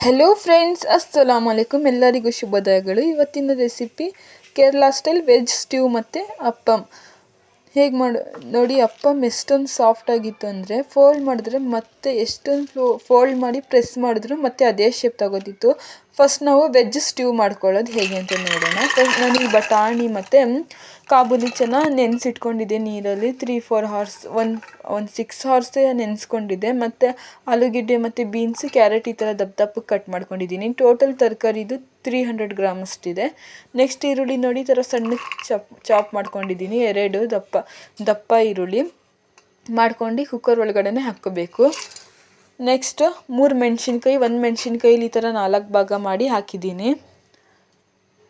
Hello friends ಅಸ್ಸಲಾಮ್ ಅಲೈಕುಮ್ ಎಲ್ಲರಿಗೂ ಶುಭೋದಯಗಳು. ಇವತ್ತಿನ recipe Kerala style veg stew ಮತ್ತು ಅಪ್ಪಮ್ ಹೇಗೆ ಮಾಡು, ನೋಡಿ ಅಪ್ಪಮ್ ಎಷ್ಟೊಂದು ಸಾಫ್ಟ್ ಆಗಿತ್ತು ಅಂದರೆ ಫೋಲ್ಡ್ ಮಾಡಿದ್ರೆ ಮತ್ತೆ ಎಷ್ಟೊಂದು ಫ್ಲೋ ಫೋಲ್ಡ್ ಮಾಡಿ ಪ್ರೆಸ್ ಮಾಡಿದ್ರು ಮತ್ತೆ ಅದೇ ಶೇಪ್ ತಗೋತಿತ್ತು. ಫಸ್ಟ್ ನಾವು ವೆಜ್ ಸ್ಟ್ಯೂ ಮಾಡ್ಕೊಳ್ಳೋದು ಹೇಗೆ ಅಂತ ನೋಡೋಣ. ಫಸ್ಟ್ ನಾನು ಈ ಬಟಾಣಿ ಮತ್ತು ಕಾಬೂಲಿ ಚೆನ್ನಾಗಿ ನೆನೆಸಿಟ್ಕೊಂಡಿದ್ದೆ ನೀರಲ್ಲಿ ತ್ರೀ ಫೋರ್ ಹಾರ್ಸ್ ಒನ್ ಒಂದು ಸಿಕ್ಸ್ ಹಾರ್ಸೇ ನೆನೆಸ್ಕೊಂಡಿದ್ದೆ. ಮತ್ತು ಆಲೂಗೆಡ್ಡೆ ಮತ್ತು ಬೀನ್ಸ್ ಕ್ಯಾರೆಟ್ ಈ ಥರ ದಪ್ಪ ದಪ್ಪಕ್ಕೆ ಕಟ್ ಮಾಡ್ಕೊಂಡಿದ್ದೀನಿ. ಟೋಟಲ್ ತರಕಾರಿದು ತ್ರೀ ಹಂಡ್ರೆಡ್ ಗ್ರಾಮ್ ಅಷ್ಟಿದೆ ನೆಕ್ಸ್ಟ್ ಈರುಳ್ಳಿ ನೋಡಿ, ಈ ಥರ ಸಣ್ಣಕ್ಕೆ ಚಾಪ್ ಚಾಪ್ ಮಾಡ್ಕೊಂಡಿದ್ದೀನಿ ಎರಡು ದಪ್ಪ ದಪ್ಪ ಈರುಳ್ಳಿ ಮಾಡ್ಕೊಂಡು ಕುಕ್ಕರ್ ಒಳಗಡೆ ಹಾಕ್ಕೋಬೇಕು. ನೆಕ್ಸ್ಟ್ ಮೂರು ಮೆಣಸಿನ್ಕಾಯಿ, ಒಂದು ಮೆಣಸಿನ್ಕಾಯಿಲಿ ಈ ಥರ ನಾಲ್ಕು ಭಾಗ ಮಾಡಿ ಹಾಕಿದ್ದೀನಿ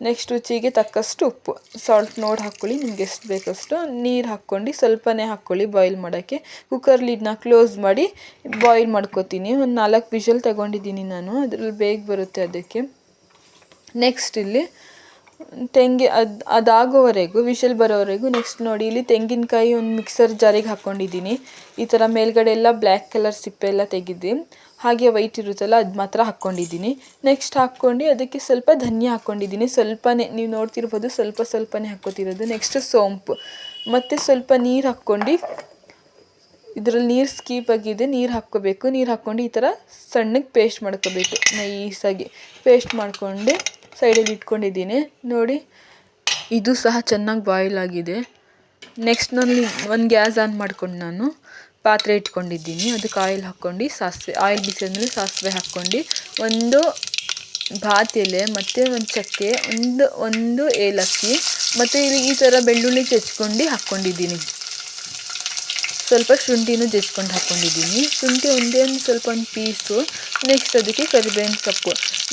ನೆಕ್ಸ್ಟ್ ರುಚಿಗೆ ತಕ್ಕಷ್ಟು ಉಪ್ಪು. ಸಾಲ್ಟ್ ನೋಡಿ ಹಾಕ್ಕೊಳ್ಳಿ ನಿಮ್ಗೆ ಎಷ್ಟು ಬೇಕಷ್ಟು. ನೀರು ಹಾಕ್ಕೊಂಡು ಸ್ವಲ್ಪನೇ ಹಾಕ್ಕೊಳ್ಳಿ ಬಾಯ್ಲ್ ಮಾಡೋಕ್ಕೆ. ಕುಕ್ಕರ್ ಲಿಡ್ನ ಕ್ಲೋಸ್ ಮಾಡಿ ಬಾಯ್ಲ್ ಮಾಡ್ಕೊತೀನಿ. ಒಂದು ನಾಲ್ಕು ವಿಷಲ್ ತಗೊಂಡಿದ್ದೀನಿ ನಾನು. ಅದರಲ್ಲಿ ಬೇಗ ಬರುತ್ತೆ ಅದಕ್ಕೆ. ನೆಕ್ಸ್ಟ್ ಇಲ್ಲಿ, ತೆಂಗಿ ಅದು, ಅದಾಗೋವರೆಗೂ, ವಿಷಲ್ ಬರೋವರೆಗೂ ನೆಕ್ಸ್ಟ್ ನೋಡಿ, ಇಲ್ಲಿ ತೆಂಗಿನಕಾಯಿ ಒಂದು ಮಿಕ್ಸರ್ ಜಾರಿಗೆ ಹಾಕ್ಕೊಂಡಿದ್ದೀನಿ. ಈ ಥರ ಮೇಲ್ಗಡೆ ಎಲ್ಲ ಬ್ಲ್ಯಾಕ್ ಕಲರ್ ಸಿಪ್ಪೆ ಎಲ್ಲ ತೆಗೆದು, ಹಾಗೆ ವೈಟ್ ಇರುತ್ತಲ್ಲ, ಅದು ಮಾತ್ರ ಹಾಕ್ಕೊಂಡಿದ್ದೀನಿ. ನೆಕ್ಸ್ಟ್ ಹಾಕ್ಕೊಂಡು, ಅದಕ್ಕೆ ಸ್ವಲ್ಪ ಧನ್ಯ ಹಾಕ್ಕೊಂಡಿದ್ದೀನಿ. ಸ್ವಲ್ಪನೇ, ನೀವು ನೋಡ್ತಿರ್ಬೋದು, ಸ್ವಲ್ಪ ಸ್ವಲ್ಪನೇ ಹಾಕ್ಕೋತಿರೋದು. ನೆಕ್ಸ್ಟ್ ಸೋಂಪು. ಮತ್ತು ಸ್ವಲ್ಪ ನೀರು ಹಾಕ್ಕೊಂಡು, ಇದರಲ್ಲಿ ನೀರು ಸ್ಕೀಪ್ ಆಗಿದೆ, ನೀರು ಹಾಕ್ಕೋಬೇಕು. ನೀರು ಹಾಕ್ಕೊಂಡು ಈ ಥರ ಸಣ್ಣಗೆ ಪೇಸ್ಟ್ ಮಾಡ್ಕೋಬೇಕು ನೈಸಾಗಿ ಪೇಸ್ಟ್ ಮಾಡ್ಕೊಂಡು ಸೈಡಲ್ಲಿ ಇಟ್ಕೊಂಡಿದ್ದೀನಿ. ನೋಡಿ, ಇದು ಸಹ ಚೆನ್ನಾಗಿ ಬಾಯ್ಲ್ ಆಗಿದೆ. ನೆಕ್ಸ್ಟ್ ನಾನು ಒಂದು ಗ್ಯಾಸ್ ಆನ್ ಮಾಡ್ಕೊಂಡು ನಾನು ಪಾತ್ರೆ ಇಟ್ಕೊಂಡಿದ್ದೀನಿ. ಅದಕ್ಕೆ ಆಯಿಲ್ ಹಾಕ್ಕೊಂಡು ಸಾಸಿವೆ ಆಯಿಲ್ ಬಿಸಿ ಆದಮೇಲೆ ಸಾಸಿವೆ ಹಾಕ್ಕೊಂಡು ಒಂದು ಬಾತ್ ಎಲೆ ಮತ್ತು ಒಂದು ಚಕ್ಕೆ, ಒಂದು ಒಂದು ಏಲಕ್ಕಿ ಮತ್ತು ಈ ಥರ ಬೆಳ್ಳುಳ್ಳಿ ಚಚ್ಕೊಂಡು ಹಾಕ್ಕೊಂಡಿದ್ದೀನಿ. ಸ್ವಲ್ಪ ಶುಂಠಿನೂ ಜಜ್ಕೊಂಡು ಹಾಕ್ಕೊಂಡಿದ್ದೀನಿ. ಶುಂಠಿ ಒಂದೇ ಒಂದು ಸ್ವಲ್ಪ ಒಂದು ಪೀಸು ನೆಕ್ಸ್ಟ್ ಅದಕ್ಕೆ ಕರಿಬೇವಿನ ಸೊಪ್ಪು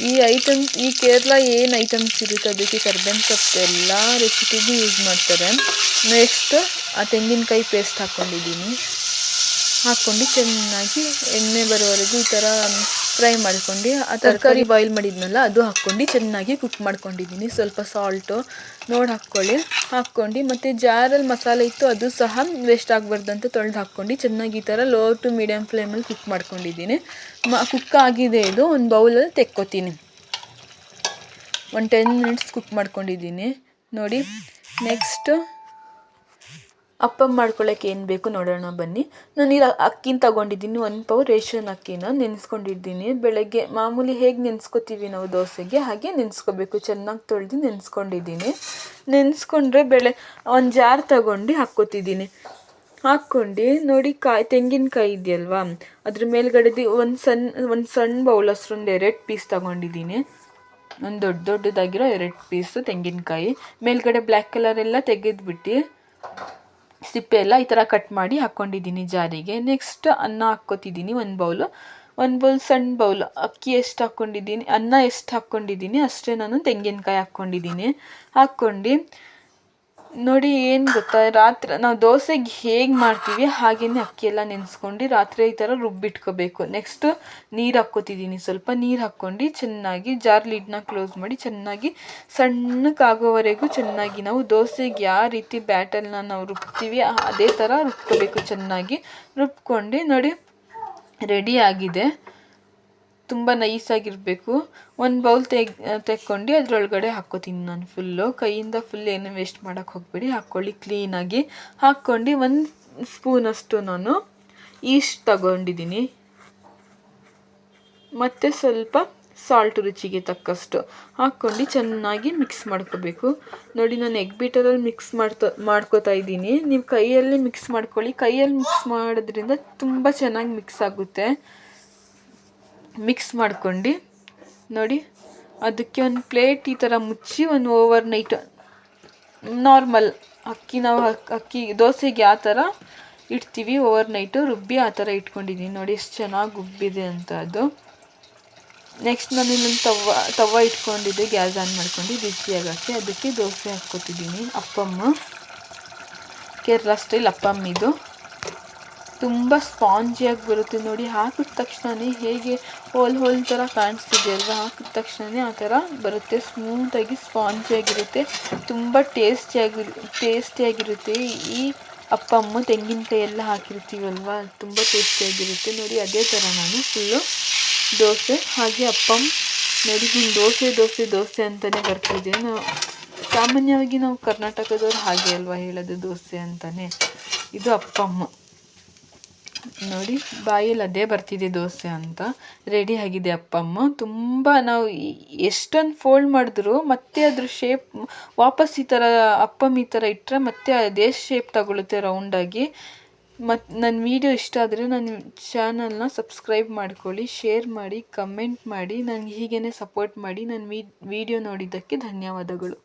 ಈ ಐಟಮ್ಸ್ ಈ ಕೇರಳ ಏನು ಐಟಮ್ಸ್ ಇರುತ್ತೆ ಅದಕ್ಕೆ ಕರಿಬೇವಿನ ಸೊಪ್ಪು ಎಲ್ಲ ರೆಸಿಪಿಗೂ ಯೂಸ್ ಮಾಡ್ತಾರೆ. ನೆಕ್ಸ್ಟ್ ಆ ತೆಂಗಿನಕಾಯಿ ಪೇಸ್ಟ್ ಹಾಕ್ಕೊಂಡಿದ್ದೀನಿ ಹಾಕ್ಕೊಂಡು ಚೆನ್ನಾಗಿ ಎಣ್ಣೆ ಬರೋವರೆಗೂ ಈ ಥರ ಫ್ರೈ ಮಾಡ್ಕೊಂಡು ಆ ತರಕಾರಿ ಬಾಯ್ಲ್ ಮಾಡಿದ್ನಲ್ಲ ಅದು ಹಾಕ್ಕೊಂಡು ಚೆನ್ನಾಗಿ ಕುಕ್ ಮಾಡ್ಕೊಂಡಿದ್ದೀನಿ. ಸ್ವಲ್ಪ ಸಾಲ್ಟು ನೋಡಿ ಹಾಕ್ಕೊಳ್ಳಿ. ಹಾಕ್ಕೊಂಡು ಮತ್ತು ಜಾರಲ್ಲಿ ಮಸಾಲೆ ಇತ್ತು ಅದು ಸಹ ವೇಸ್ಟ್ ಆಗಬಾರ್ದು ಅಂತ ತೊಳೆದು ಹಾಕ್ಕೊಂಡು ಚೆನ್ನಾಗಿ ಈ ಥರ ಲೋ ಟು ಮೀಡಿಯಮ್ ಫ್ಲೇಮಲ್ಲಿ ಕುಕ್ ಮಾಡ್ಕೊಂಡಿದ್ದೀನಿ. ಮ ಕುಕ್ ಆಗಿದೆ ಇದು. ಒಂದು ಬೌಲಲ್ಲಿ ತೆಕ್ಕೋತೀನಿ. ಒಂದು ಟೆನ್ ಮಿನಿಟ್ಸ್ ಕುಕ್ ಮಾಡ್ಕೊಂಡಿದ್ದೀನಿ. ನೋಡಿ ನೆಕ್ಸ್ಟ್ ಅಪ್ಪ ಮಾಡ್ಕೊಳ್ಳೋಕೆ ಏನು ಬೇಕು ನೋಡೋಣ ಬನ್ನಿ. ನಾನು ಇಲ್ಲಿ ಅಕ್ಕಿನ ತಗೊಂಡಿದ್ದೀನಿ, ಒಂದು ಪೌ ರೇಷನ್ ಅಕ್ಕಿನ ನೆನೆಸ್ಕೊಂಡಿದ್ದೀನಿ. ಬೆಳಗ್ಗೆ ಮಾಮೂಲಿ ಹೇಗೆ ನೆನೆಸ್ಕೊತೀವಿ ನಾವು ದೋಸೆಗೆ, ಹಾಗೆ ನೆನೆಸ್ಕೋಬೇಕು. ಚೆನ್ನಾಗಿ ತೊಳೆದು ನೆನೆಸ್ಕೊಂಡಿದ್ದೀನಿ. ನೆನೆಸ್ಕೊಂಡ್ರೆ ಬೆಳೆ, ಒಂದು ಜಾರ್ ತಗೊಂಡು ಹಾಕ್ಕೊತಿದ್ದೀನಿ. ಹಾಕ್ಕೊಂಡು ನೋಡಿ ಕಾಯಿ, ತೆಂಗಿನಕಾಯಿ ಇದೆಯಲ್ವಾ? ಅದ್ರ ಮೇಲ್ಗಡೆದು ಒಂದು ಸಣ್ಣ ಒಂದು ಸಣ್ಣ ಬೌಲ್, ಅಷ್ಟೊಂದು ಎರಡು ಪೀಸ್ ತಗೊಂಡಿದ್ದೀನಿ. ಒಂದು ದೊಡ್ಡ ದೊಡ್ಡದಾಗಿರೋ ಎರಡು ಪೀಸು ತೆಂಗಿನಕಾಯಿ. ಮೇಲ್ಗಡೆ ಬ್ಲ್ಯಾಕ್ ಕಲರ್ ಎಲ್ಲ ತೆಗೆದ್ಬಿಟ್ಟು ಸಿಪ್ಪೆ ಎಲ್ಲ ಈ ಥರ ಕಟ್ ಮಾಡಿ ಹಾಕ್ಕೊಂಡಿದ್ದೀನಿ ಜಾರಿಗೆ. ನೆಕ್ಸ್ಟ್ ಅನ್ನ ಹಾಕ್ಕೋತಿದ್ದೀನಿ ಒಂದು ಬೌಲು ಒಂದು ಬೌಲ್ ಸಣ್ಣ ಬೌಲ್ ಅಕ್ಕಿ ಎಷ್ಟು ಹಾಕ್ಕೊಂಡಿದ್ದೀನಿ, ಅನ್ನ ಎಷ್ಟು ಹಾಕ್ಕೊಂಡಿದ್ದೀನಿ, ಅಷ್ಟೇ ನಾನು ತೆಂಗಿನಕಾಯಿ ಹಾಕ್ಕೊಂಡಿದ್ದೀನಿ. ಹಾಕ್ಕೊಂಡು ನೋಡಿ ಏನು ಗೊತ್ತಾ, ರಾತ್ರಿ ನಾವು ದೋಸೆಗೆ ಹೇಗೆ ಮಾಡ್ತೀವಿ ಹಾಗೆಯೇ ಅಕ್ಕಿ ಎಲ್ಲ ನೆನೆಸ್ಕೊಂಡು ರಾತ್ರಿ ಈ ಥರ ರುಬ್ಬಿಟ್ಕೋಬೇಕು ನೆಕ್ಸ್ಟು ನೀರು ಹಾಕ್ಕೋತಿದ್ದೀನಿ ಸ್ವಲ್ಪ ನೀರು ಹಾಕ್ಕೊಂಡು ಚೆನ್ನಾಗಿ ಜಾರ್ ಲಿಡ್ನ ಕ್ಲೋಸ್ ಮಾಡಿ ಚೆನ್ನಾಗಿ ಸಣ್ಣಕ್ಕಾಗೋವರೆಗೂ ಚೆನ್ನಾಗಿ ನಾವು ದೋಸೆಗೆ ಯಾವ ರೀತಿ ಬ್ಯಾಟಲ್ನ ನಾವು ರುಬ್ತೀವಿ, ಅದೇ ಥರ ರುಬ್ಕೋಬೇಕು ಚೆನ್ನಾಗಿ. ರುಬ್ಕೊಂಡು ನೋಡಿ, ರೆಡಿ ಆಗಿದೆ. ತುಂಬ ನೈಸಾಗಿರಬೇಕು ಒಂದು ಬೌಲ್ ತೆಗ್ ತೆಕ್ಕೊಂಡು ಅದರೊಳಗಡೆ ಹಾಕ್ಕೋತೀನಿ ನಾನು ಫುಲ್ಲು ಕೈಯಿಂದ ಫುಲ್ ಏನು ವೇಸ್ಟ್ ಮಾಡೋಕ್ಕೆ ಹೋಗ್ಬೇಡಿ. ಹಾಕ್ಕೊಳ್ಳಿ ಕ್ಲೀನಾಗಿ ಹಾಕ್ಕೊಂಡು ಒಂದು ಸ್ಪೂನಷ್ಟು ನಾನು ಈಸ್ಟ್ ತಗೊಂಡಿದ್ದೀನಿ. ಮತ್ತು ಸ್ವಲ್ಪ ಸಾಲ್ಟ್ ರುಚಿಗೆ ತಕ್ಕಷ್ಟು. ಹಾಕ್ಕೊಂಡು ಚೆನ್ನಾಗಿ ಮಿಕ್ಸ್ ಮಾಡ್ಕೋಬೇಕು. ನೋಡಿ ನಾನು ಎಗ್ ಬೀಟರಲ್ಲಿ ಮಿಕ್ಸ್ ಮಾಡ್ತಾ, ಮಾಡ್ಕೋತಾ ಇದ್ದೀನಿ. ನೀವು ಕೈಯಲ್ಲಿ ಮಿಕ್ಸ್ ಮಾಡ್ಕೊಳ್ಳಿ. ಕೈಯಲ್ಲಿ ಮಿಕ್ಸ್ ಮಾಡೋದ್ರಿಂದ ತುಂಬ ಚೆನ್ನಾಗಿ ಮಿಕ್ಸ್ ಆಗುತ್ತೆ. ಮಿಕ್ಸ್ ಮಾಡ್ಕೊಂಡು ನೋಡಿ, ಅದಕ್ಕೆ ಒಂದು ಪ್ಲೇಟ್ ಈ ಥರ ಮುಚ್ಚಿ ಒಂದು ಓವರ್ ನೈಟ್ ನಾರ್ಮಲ್ ಅಕ್ಕಿ ನಾವು ಅಕ್ಕಿ ದೋಸೆಗೆ ಆ ಥರ ಇಡ್ತೀವಿ. ಓವರ್ ನೈಟು ರುಬ್ಬಿ ಆ ಥರ ಇಟ್ಕೊಂಡಿದ್ದೀನಿ ನೋಡಿ ಎಷ್ಟು ಚೆನ್ನಾಗಿ ಉಬ್ಬಿದೆ ಅಂತ ಅದು. ನೆಕ್ಸ್ಟ್ ನಾನು ಇನ್ನೊಂದು ತವ ತವ ಇಟ್ಕೊಂಡಿದ್ದೆ. ಗ್ಯಾಸ್ ಆನ್ ಮಾಡ್ಕೊಂಡು ಬಿಸಿಯಾಗಕ್ಕೆ ಅದಕ್ಕೆ ದೋಸೆ ಹಾಕ್ಕೊತಿದ್ದೀನಿ ಅಪ್ಪಮ್ಮ, ಕೇರಳ ಸ್ಟೈಲ್ ಅಪ್ಪಮ್ಮ ಇದು ತುಂಬ ಸ್ಪಾಂಜಿಯಾಗಿ ಬರುತ್ತೆ ನೋಡಿ. ಹಾಕಿದ ತಕ್ಷಣವೇ ಹೇಗೆ ಹೋಲ್ ಹೋಲ್ ಥರ ಕಾಣಿಸ್ತಿದೆ ಅಲ್ವಾ? ಹಾಕಿದ ತಕ್ಷಣವೇ ಆ ಥರ ಬರುತ್ತೆ. ಸ್ಮೂತಾಗಿ ಸ್ಪಾಂಜಿಯಾಗಿರುತ್ತೆ ತುಂಬ ಟೇಸ್ಟಿಯಾಗಿ ಟೇಸ್ಟಿಯಾಗಿರುತ್ತೆ ಈ ಅಪ್ಪಮ್ಮ ತೆಂಗಿನಕಾಯಿ ಎಲ್ಲ ಹಾಕಿರ್ತೀವಲ್ವ ತುಂಬ ಟೇಸ್ಟಿಯಾಗಿರುತ್ತೆ ನೋಡಿ, ಅದೇ ಥರ ನಾನು ಫುಲ್ಲು ದೋಸೆ ಹಾಗೆ ಅಪ್ಪಮ್ ನೋಡಿ ಹಿಂಗೆ ದೋಸೆ ದೋಸೆ ದೋಸೆ ಅಂತಲೇ ಬರ್ತಿದೆ. ನಾವು ಸಾಮಾನ್ಯವಾಗಿ ನಾವು ಕರ್ನಾಟಕದವ್ರು ಹಾಗೆ ಅಲ್ವಾ ಹೇಳೋದು ದೋಸೆ ಅಂತಲೇ ಇದು ಅಪ್ಪಮ್ಮ ನೋಡಿ, ಬಾಯಲ್ಲಿ ಅದೇ ಬರ್ತಿದೆ ದೋಸೆ ಅಂತ. ರೆಡಿ ಆಗಿದೆ ಅಪ್ಪಮ್ಮ. ತುಂಬ ನಾವು ಎಷ್ಟೊಂದು ಫೋಲ್ಡ್ ಮಾಡಿದ್ರು ಮತ್ತೆ ಅದ್ರ ಶೇಪ್ ವಾಪಸ್ ಈ ಥರ ಅಪ್ಪಮ್ಮ ಈ ಥರ ಇಟ್ಟರೆ ಮತ್ತೆ ಅದೇ ಶೇಪ್ ತಗೊಳುತ್ತೆ ರೌಂಡಾಗಿ ಮತ್ತು ನನ್ನ ವೀಡಿಯೋ ಇಷ್ಟ ಆದರೆ ನನ್ನ ಚಾನಲ್ನ ಸಬ್ಸ್ಕ್ರೈಬ್ ಮಾಡ್ಕೊಳ್ಳಿ ಶೇರ್ ಮಾಡಿ ಕಮೆಂಟ್ ಮಾಡಿ ನನಗೆ ಹೀಗೇ ಸಪೋರ್ಟ್ ಮಾಡಿ ನನ್ನ ವೀಡಿಯೋ ನೋಡಿದ್ದಕ್ಕೆ ಧನ್ಯವಾದಗಳು.